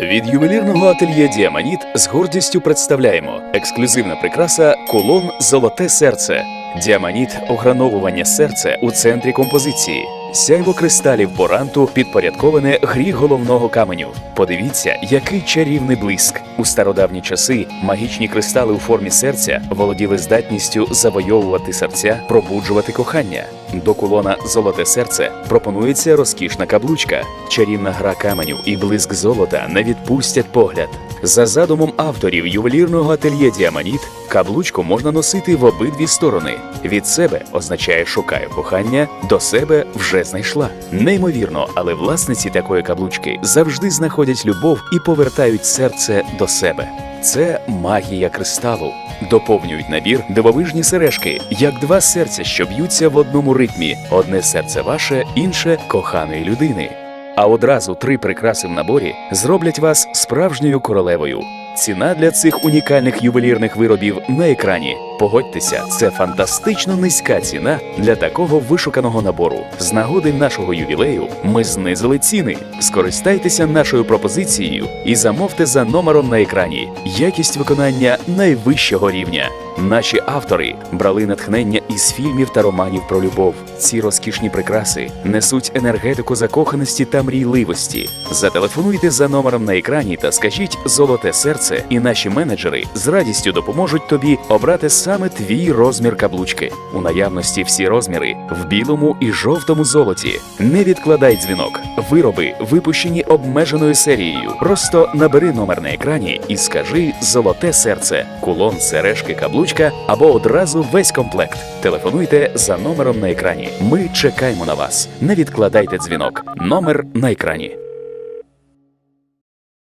Від ювелірного ательє Діаманіт з гордістю представляємо ексклюзивна прикраса колон Золоте серце. Діаманіт ограновування серця у центрі композиції. Сяйво кристалів боранту підпорядковане грі головного каменю. Подивіться, який чарівний блиск. У стародавні часи магічні кристали у формі серця володіли здатністю завойовувати серця, пробуджувати кохання. До кулона Золоте серце пропонується розкішна каблучка. Чарівна гра каменю і блиск золота не відпустять погляд. За задумом авторів ювелірного ательє Діаманіт, каблучку можна носити в обидві сторони. Від себе означає шукаю кохання, до себе вже знайшла. Неймовірно, але власниці такої каблучки завжди знаходять любов і повертають серце до себе. Це магія кристалу. Доповнюють набір дивовижні сережки, як два серця, що б'ються в одному ритмі: одне серце ваше, інше коханої людини. А одразу три прикраси в наборі зроблять вас справжньою королевою. Ціна для цих унікальних ювелірних виробів на екрані. Погодьтеся, це фантастично низька ціна для такого вишуканого набору. З нагоди нашого ювілею ми знизили ціни. Скористайтеся нашою пропозицією і замовте за номером на екрані. Якість виконання найвищого рівня. Наші автори брали натхнення із фільмів та романів про любов. Ці розкішні прикраси несуть енергетику закоханості та мрійливості. Зателефонуйте за номером на екрані та скажіть золоте серце, і наші менеджери з радістю допоможуть тобі обрати саме твій розмір каблучки. У наявності всі розміри в білому і жовтому золоті. Не відкладай дзвінок. Вироби випущені обмеженою серією. Просто набери номер на екрані і скажи золоте серце, кулон, сережки, каблучка або одразу весь комплект. Телефонуйте за номером на екрані. Ми чекаємо на вас. Не відкладайте дзвінок. Номер на екрані.